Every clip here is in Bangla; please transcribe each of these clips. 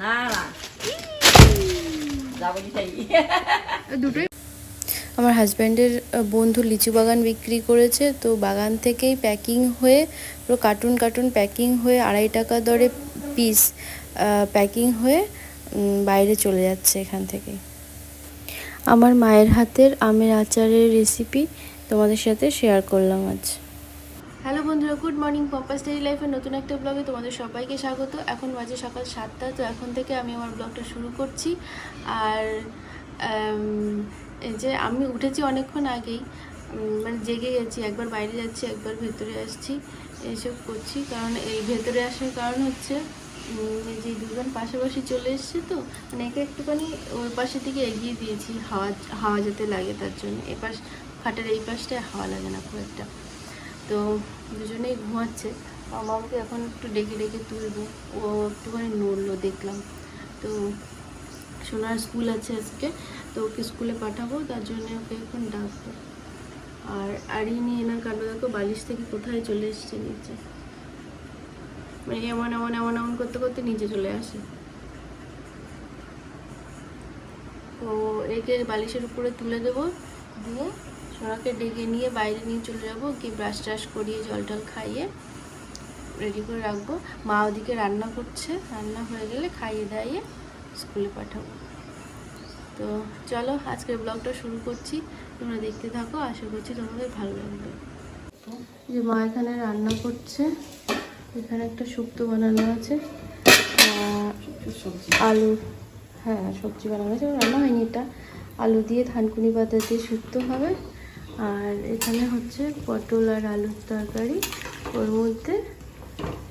না না আমার হাজব্যান্ডের বন্ধু লিচু বাগান বিক্রি করেছে, তো বাগান থেকেই প্যাকিং হয়ে, পুরো কার্টুন কার্টুন প্যাকিং হয়ে আড়াই টাকা দরে পিস প্যাকিং হয়ে বাইরে চলে যাচ্ছে এখান থেকে। আমার মায়ের হাতের আমের আচারের রেসিপি তোমাদের সাথে শেয়ার করলাম আজ। হ্যালো বন্ধুরা, গুড মর্নিং পম্পাস ডেইলি লাইফের নতুন একটা ব্লগে তোমাদের সবাইকে স্বাগত। এখন বাজে সকাল সাতটা, তো এখন থেকে আমি আমার ব্লগটা শুরু করছি। আর যে আমি উঠেছি অনেকক্ষণ আগেই মানে জেগে গেছি, একবার বাইরে যাচ্ছি, একবার ভেতরে আসছি, এইসব করছি। কারণ এই ভেতরে আসার কারণ হচ্ছে যে দুজন পাশাপাশি চলে এসছে তো মানে একে একটুখানি ওই পাশের দিকে এগিয়ে দিয়েছি, হাওয়া হাওয়া যেতে লাগে তার জন্য। এ পাশ খাটের এই পাশটায় হাওয়া লাগে না খুব একটা। তো দুজনেই ঘুমাচ্ছে। আমাকে এখন একটু ডেকে ডেকে তুলবো। ও একটুখানি নড়লো, দেখলাম। তো সোনার স্কুল আছে আজকে, তো ওকে স্কুলে পাঠাবো, তার জন্য ওকে এখন ডাকবো। আর আড়িয়ে নিয়ে এনার কাণ্ড দেখো, বালিশ থেকে কোথায় চলে এসছে নিচে। মানে এমন এমন এমন এমন করতে করতে নিচে চলে আসে। ও একে বালিশের উপরে তুলে দেবো, দিয়ে সোনাকে ডেকে নিয়ে বাইরে নিয়ে চলে যাব কি ব্রাশ ট্রাশ করিয়ে জল টল খাইয়ে রেডি করে রাখব। মা ওদিকে রান্না করছে, রান্না হয়ে গেলে খাইয়ে দাইয়ে স্কুলে পাঠাবো। তো চলো আজকের ব্লগটা শুরু করছি, তোমরা দেখতে থাকো, আশা করছি তোমাদের ভালো লাগবে। যে মা এখানে রান্না করছে, এখানে একটা শুক্তো বানানো আছে আলু হ্যাঁ সবজি বানানো আছে রান্না হয়নি এটা। আলু দিয়ে থানকুনি পাতা দিয়ে শুক্তো হবে। আর এখানে হচ্ছে পটল আর আলুর তরকারি। ওর মধ্যে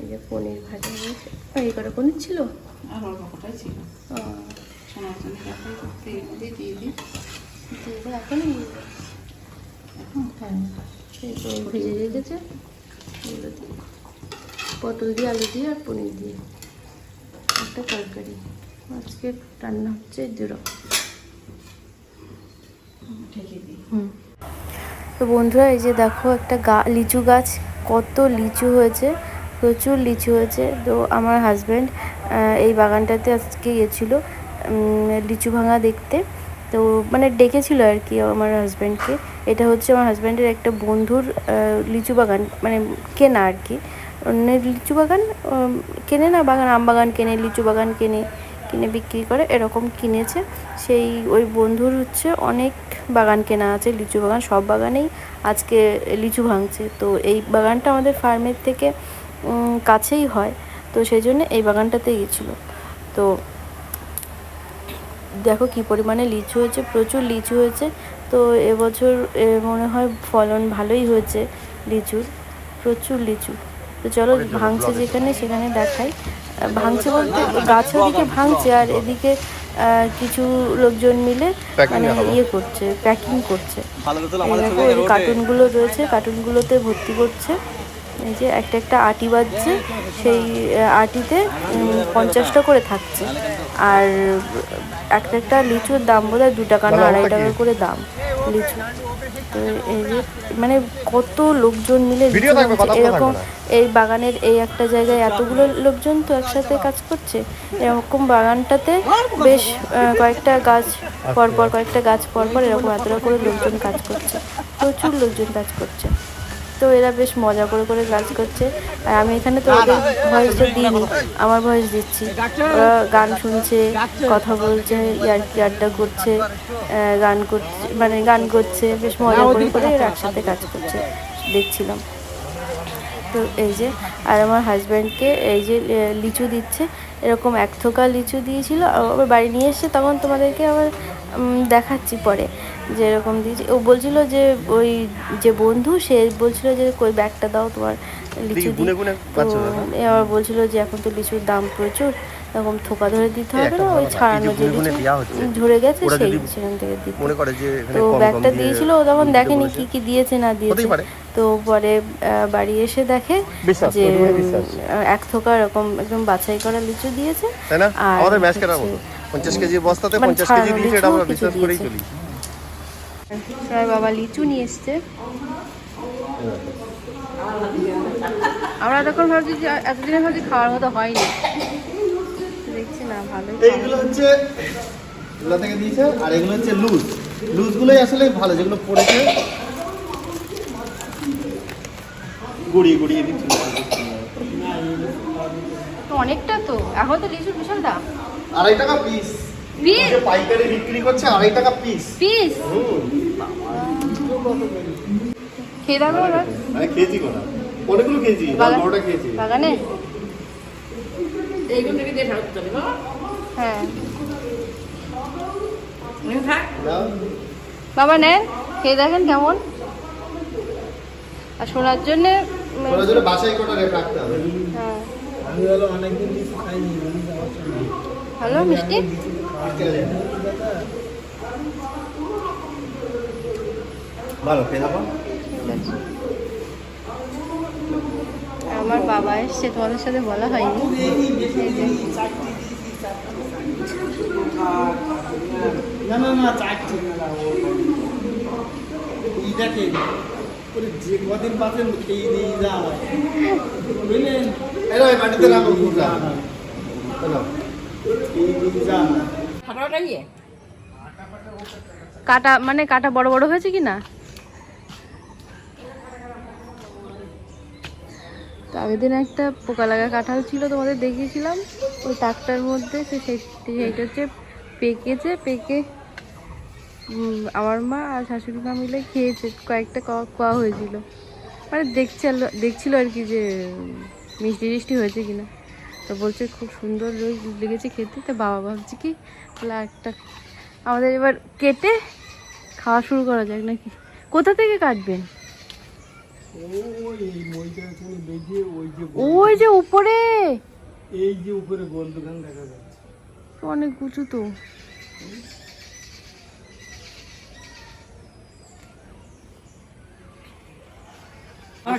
এই যে পনির ভাজা রয়েছে এই কটা পনির ছিল? আর অল্প কটাই এখন ভেজে রেখেছে এগুলো দিয়ে। পটল দিয়ে আলু দিয়ে আর পনির দিয়ে। একটা তরকারি। আজকে রান্না হচ্ছে দিই। হুম। তো বন্ধুরা, এই যে দেখো একটা গা, লিচু গাছ, কত লিচু হয়েছে, প্রচুর লিচু হয়েছে। তো আমার হাজব্যান্ড এই বাগানটাতে আজকে গেছিল লিচু ভাঙা দেখতে। তো মানে ডেকেছিল আর কি আমার হাজব্যান্ডকে এটা হচ্ছে আমার হাজব্যান্ডের একটা বন্ধুর লিচু বাগান মানে কেনা আর কি। অন্যের লিচু বাগান কেনে না বাগান, আম বাগান কেনে, লিচু বাগান কেনে। কিনে বিক্রি করে এরকম কিনেছে। সেই ওই বন্ধুর হচ্ছে অনেক বাগান কেনা আছে, লিচু বাগান, সব বাগানেই আজকে লিচু ভাঙছে। তো এই বাগানটা আমাদের ফার্মের থেকে কাছেই হয়। তো সেই জন্য এই বাগানটাতে গেছিল। তো দেখো কি পরিমাণে লিচু হয়েছে, প্রচুর লিচু হয়েছে। তো এবছর মনে হয় ফলন ভালোই হয়েছে লিচুর, প্রচুর লিচু। তো চলো ভাঙছে যেখানে সেখানে দেখাই। ভাঙছে বলতে গাছের দিকে ভাঙছে আর এদিকে কিছু লোকজন মিলে মানে ইয়ে করছে প্যাকিং করছে। কার্টুনগুলো রয়েছে কার্টুনগুলোতে ভর্তি করছে। এই যে একটা একটা আটি বাজছে সেই আটিতে পঞ্চাশটা করে থাকছে। আর একটা একটা লিচুর দাম বোধ হয় দু টাকা না আড়াই টাকা করে দাম। লিচু। তো মানে কত লোকজন মিলে এরকম এই বাগানের এই একটা জায়গায় এতগুলো লোকজন তো একসাথে কাজ করছে। এরকম বাগানটাতে বেশ কয়েকটা গাছ পরপর কয়েকটা গাছ পরপর এরকম এতটা করে লোকজন কাজ করছে। প্রচুর লোকজন কাজ করছে। তো এরা বেশ মজা করে করে কাজ করছে। আর আমি এখানে তো ওদের ভয়েসটা দিইনি, আমার ভয়েস দিচ্ছি। ওরা গান শুনছে, কথা বলছে ইয়ার্কি আড্ডা করছে গান করছে মানে গান করছে, বেশ মজা করে করে এরা একসাথে কাজ করছে, দেখছিলাম। তো এই যে, আর আমার হাজব্যান্ডকে এই যে লিচু দিচ্ছে এরকম এক থোকা লিচু দিয়েছিল আবার বাড়ি নিয়ে এসছে তখন তোমাদেরকে আবার দেখাচ্ছি পরে যে এরকম দিয়েছি। ও বলছিল যে ওই যে বন্ধু সে বলছিল যে কই ব্যাগটা দাও তোমার লিচু দিয়ে আবার বলছিল যে এখন তো লিচুর দাম প্রচুর। এরকম থোকা ধরে দিতে হবে না ওই ছাড়ানো যে ঝরে গেছে সেই সেখান থেকে দিতে। মনে করে যে তো ব্যাগটা দিয়েছিল ও তখন দেখেনি কি কি দিয়েছে না দিয়েছে। তো পরে আহ, বাড়ি এসে দেখে যে। এক থোকা এরকম একদম বাছাই করা লিচু দিয়েছে। আর আমাদের ম্যাচ কেনার মতো। পঞ্চাশ কেজি বস্তাতে মানে পঞ্চাশ কেজি দিয়েছে এটা আমরা বিশ্বাস করেই চলি। প্রায় বাবা লিচু নিয়ে এসছে। আমরা তখন ভাবছি যে এতদিনে ভাবছি খাওয়ার মতো হয়নি। দেখছি না ভালোই এইগুলো হচ্ছে এগুলো থেকে দিয়েছে আর এগুলো হচ্ছে লুজ। লুজগুলোই আসলে ভালো যেগুলো পড়েছে। গুড়িয়ে গুড়িয়ে দিচ্ছিল তো অনেকটা তো এখন তো লিচুর বিশাল দাম। আড়াই টাকা পিস পিস পাইকারি বিক্রি করছে আড়াই টাকা পিস পিস খেয়ে দেখো খেয়েছি কোনা অনেকগুলো খেয়েছি বারোটা খেয়েছি। বাগানে এইগুলো থেকে দিয়ে ফেরত চলে বাবা হ্যাঁ। বাবা নেন। খেয়ে দেখেন কেমন। আর শোনার জন্যে উম, ওরা জন্য বাসায় কটা রেখে রাখতে হবে হ্যাঁ আমি হলো অনেকদিন কিছু খাইনি আমি যাওয়ার জন্য ভালো মিষ্টি ভালো খেয়ে যাব আর আমার বাবা এসছে তোমাদের সাথে বলা হয়নি। না না না চারটে না এইটাকে ওরে যে কদিন পাচ্ছেন খেয়ে নিয়ে যা বুঝলেন? এরা ওই মাটিতে রাখো গুড়টা চলো খেয়ে নিয়ে যা ফাটাটা ইয়ে? কাটা মানে কাটা বড় বড় হয়েছে কি না? তো আগের দিন একটা পোকা লাগা কাঁঠাল ছিল, তোমাদের দেখিয়েছিলাম। ওই টাকটার মধ্যে সে সেই- সেইটা হচ্ছে পেকেছে, পেকে আমার মা আর শাশুড়ি মা মিলে খেয়েছে, কয়েকটা কোয়া হয়েছিল। মানে দেখছিল দেখছিল আর কি যে মিষ্টি টিষ্টি হয়েছে কিনা। তো বলছে খুব সুন্দর লেগেছে খেতে। তো বাবা ভাবছি কি তাহলে একটা, আমাদের এবার কেটে খাওয়া শুরু করা যাক নাকি? কোথা থেকে কাটবেন? ওই যে উপরে। এই যে উপরে গোল দোকান দেখা যাচ্ছে। অনেক উঁচু তো। আমার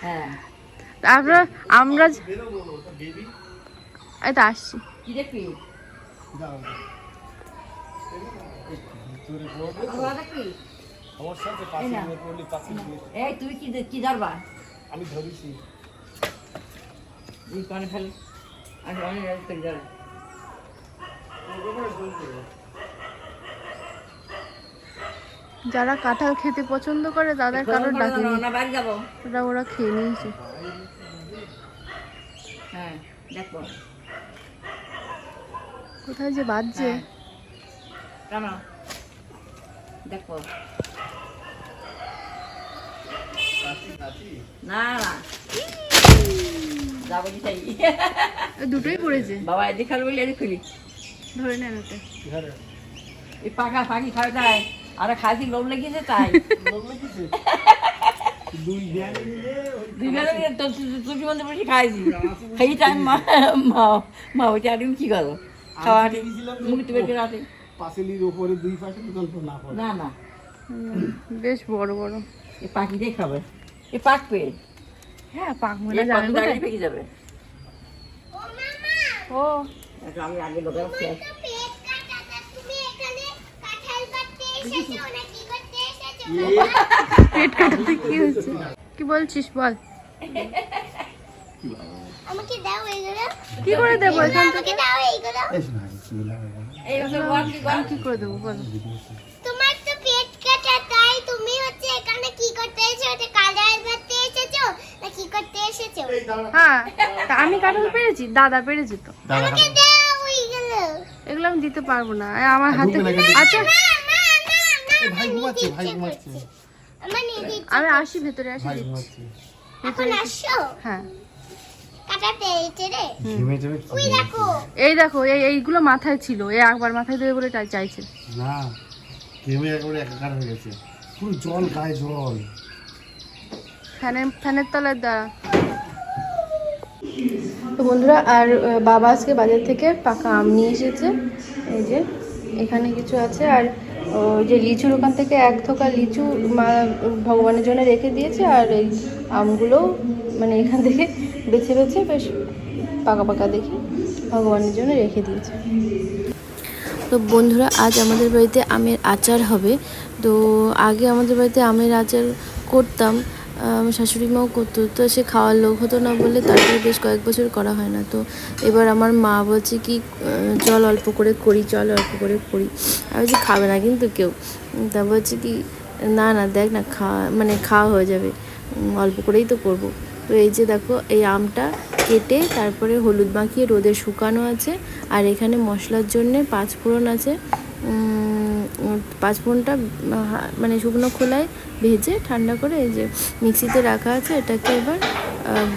হ্যাঁ। আমরা আমরা যে- এই তো আসছি। কি দেখবি? পড়বে পড়লি এই কি কি ধরবা? আমি ধরেছি। কানে ফেলে। আমি অনেক রাজি করি ধরে। যারা কাঁঠাল খেতে পছন্দ করে তাদের কারোর ডাকেনি। ওরা ওরা খেয়ে নিয়েছে। হ্যাঁ দেখো কোথায় যে বাজছে। হ্যাঁ। কেন দেখো না না যাব কি দুটোই পড়েছে বাবা এদিকে খালি বলি এদিকে খুলি ধরে নেন ওটা এই পাখা পাখি খাবে তাই আর খাসি লোভ লেগেছে তাই লেগেছে দুই খাইছি খাই টাইম মা মা ওইটা আর কি করো খাওয়া মুখে আসে পাঁচিলির ওপরে দুই পাশে না পড়ে না না। বেশ বড় বড়। এই পাখিটাই খাবে এই পাক পেয়ে হ্যাঁ পাক মনে পাখি জানেন দাঁড়িয়ে পেকে যাবে। ও। আমি আগে লোকের পেট কাটতে কাটাতে কি হচ্ছে কি বলছিস বল। আমাকে দাও এইগুলো কি করে দেবো আমাকে দাও এইগুলো কি আমি কি করে দেবো বল। তোমার তো পেট কাটা তাই তুমি হচ্ছে এখানে কি করতে এসেছ? কালার করতে এসেছ? না কি করতে এসেছ? হ্যাঁ তা আমি কাঁঠাল পেরেছি দাদা পেরেছি তো। আমাকে দাও এগুলো আমি দিতে পারব না আমার হাতে আচ্ছা। ভাই ঘুমাচ্ছে ভাই ঘুমাচ্ছে। আমি আসি ভেতরে দিচ্ছি। আসো। হ্যাঁ। এই দেখো। এই এইগুলো মাথায় ছিল এই একবার মাথায় দেবে বলে চাই চাইছে। না ঘেমে একেবারে একাকার হয়ে গেছে। পুরো জল গায়ে জল। ফ্যানের ফ্যানের তলায় দাঁড়া। তো বন্ধুরা আর বাবা আজকে বাজার থেকে পাকা আম নিয়ে এসেছে। এই যে এখানে কিছু আছে। আর ওই যে লিচুর ওখান থেকে এক থোকা লিচু মা ভগবানের জন্য রেখে দিয়েছে। আর এই আমগুলো মানে এখান থেকে বেছে বেছে বেশ পাকা পাকা দেখে ভগবানের জন্য রেখে দিয়েছে। তো বন্ধুরা, আজ আমাদের বাড়িতে আমের আচার হবে। তো আগে আমাদের বাড়িতে আমের আচার করতাম শাশুড়ি মাও করতো, তো সে খাওয়ার লোক হতো না বলে তারপরে বেশ কয়েক বছর করা হয় না। তো এবার আমার মা বলছে কি চল অল্প করে করি, চল অল্প করে করি। আমি বলছি, খাবে না কিন্তু কেউ। তা বলছে কি, না না, দেখ না খাওয়া মানে খাওয়া হয়ে যাবে। অল্প করেই তো করব। তো এই যে দেখো এই আমটা কেটে তারপরে হলুদ মাখিয়ে রোদে শুকানো আছে। আর এখানে মশলার জন্যে পাঁচ ফোড়ন আছে। উম, উম, পাঁচ ফোড়নটা হা- মানে শুকনো খোলায় ভেজে ঠান্ডা করে এই যে মিক্সিতে রাখা আছে এটাকে এবার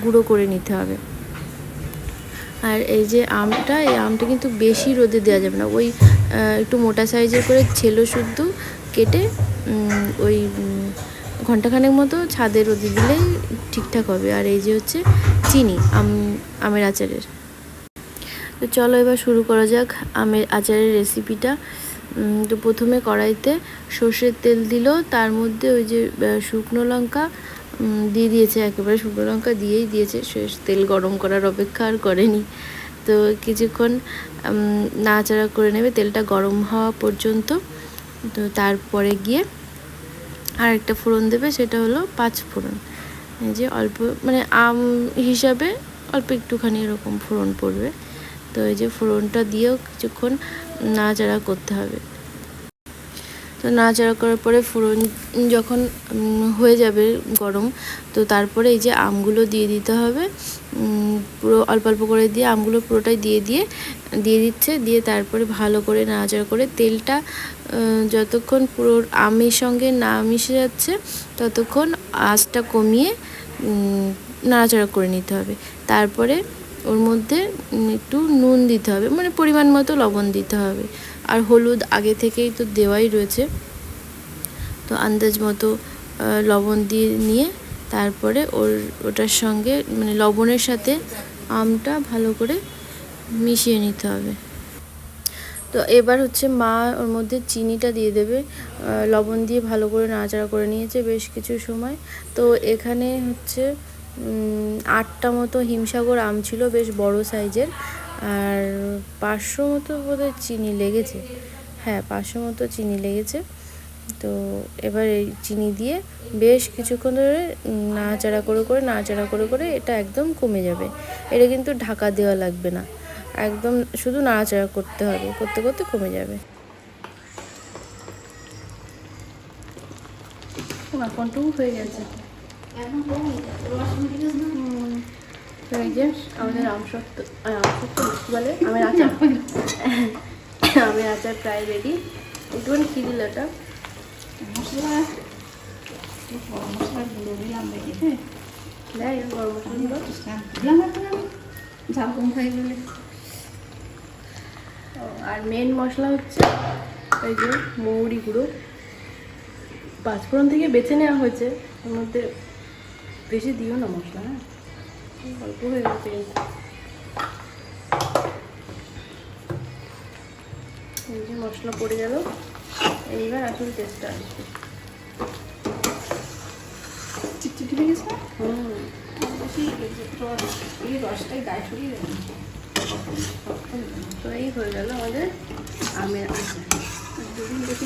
গুঁড়ো করে নিতে হবে। আর এই যে আমটা এই আমটা কিন্তু বেশি রোদে দেওয়া যাবে না। ওই একটু মোটা সাইজের করে ছেলো শুদ্ধ কেটে ওই ঘন্টাখানেক মতো ছাদে রোদে দিলেই ঠিকঠাক হবে। আর এই যে হচ্ছে চিনি আম আমের আচারের। তো চলো এবার শুরু করা যাক আমের আচারের রেসিপিটা তো প্রথমে কড়াইতে সর্ষের তেল দিল তার মধ্যে ওই যে শুকনো লঙ্কা দিয়ে দিয়েছে একেবারে শুকনো লঙ্কা দিয়েই দিয়েছে। শেষ তেল গরম করার অপেক্ষা আর করেনি। তো কিছুক্ষণ উম, নাড়াচাড়া করে নেবে তেলটা গরম হওয়া পর্যন্ত। তো তারপরে গিয়ে আর একটা ফোড়ন দেবে, সেটা হলো পাঁচ ফোড়ন। এই যে অল্প মানে আম হিসাবে অল্প একটুখানি এরকম ফোড়ন পড়বে। তো এই যে ফোড়নটা দিয়েও কিছুক্ষণ নাড়াচাড়া করতে হবে। তো নাড়াচাড়া করার পরে ফোড়ন যখন হয়ে যাবে গরম, তো তারপরে এই যে আমগুলো দিয়ে দিতে হবে। পুরো অল্প অল্প করে দিয়ে আমগুলো পুরোটাই দিয়ে দিয়ে দিয়ে দিচ্ছে। দিয়ে তারপরে ভালো করে নাড়াচাড়া করে তেলটা যতক্ষণ পুরো আমের সঙ্গে না মিশে যাচ্ছে, ততক্ষণ আঁচটা কমিয়ে নাড়াচাড়া করে নিতে হবে। তারপরে ওর মধ্যে একটু নুন দিতে হবে মানে পরিমাণ মতো লবণ দিতে হবে। আর হলুদ আগে থেকেই তো দেওয়াই রয়েছে। তো আন্দাজ মতো লবণ দিয়ে নিয়ে তারপরে ওর, ওটার সঙ্গে মানে লবণের সাথে আমটা ভালো করে মিশিয়ে নিতে হবে। তো এবার হচ্ছে মা ওর মধ্যে চিনিটা দিয়ে দেবে। লবণ দিয়ে ভালো করে নাড়াচাড়া করে নিয়েছে বেশ কিছু সময়। তো এখানে হচ্ছে আটটা মতো হিমসাগর আম ছিল, বেশ বড় সাইজের। আর পাঁচশো মতো বোধহয় চিনি লেগেছে। হ্যাঁ পাঁচশো মতো চিনি লেগেছে। তো এবার এই চিনি দিয়ে বেশ কিছুক্ষণ ধরে নাড়াচাড়া করে করে নাড়াচাড়া করে করে এটা একদম কমে যাবে। এটা কিন্তু ঢাকা দেওয়া লাগবে না। একদম শুধু নাড়াচাড়া করতে হবে করতে করতে কমে যাবে। হয়ে গেছে। আমাদের আমসত্ব আমসত্ব বলে? আমের আচার। আমের আচার প্রায় রেডি একটুখানি কী মশলা গুঁড়ো দিলাম গরম মশলাগুলো দিলাম এখন আমি। ঝাল কম খাই বলে। ও, আর মেন মশলা হচ্ছে এই যে মৌরি গুঁড়ো। পাঁচফোড়ন থেকে বেছে নেওয়া হয়েছে ওর মধ্যে বেশি দিও না মশলা হ্যাঁ? অল্প হয়ে গেছে এই যে মশলা পড়ে গেল। এইবার আসল টেস্টটা আসবে। হয়ে গেছে? না হুম এই রসটাই গায়ে ছড়িয়ে দেবে তো এই হয়ে গেল আমাদের আমের আচার। দুদিন বেশি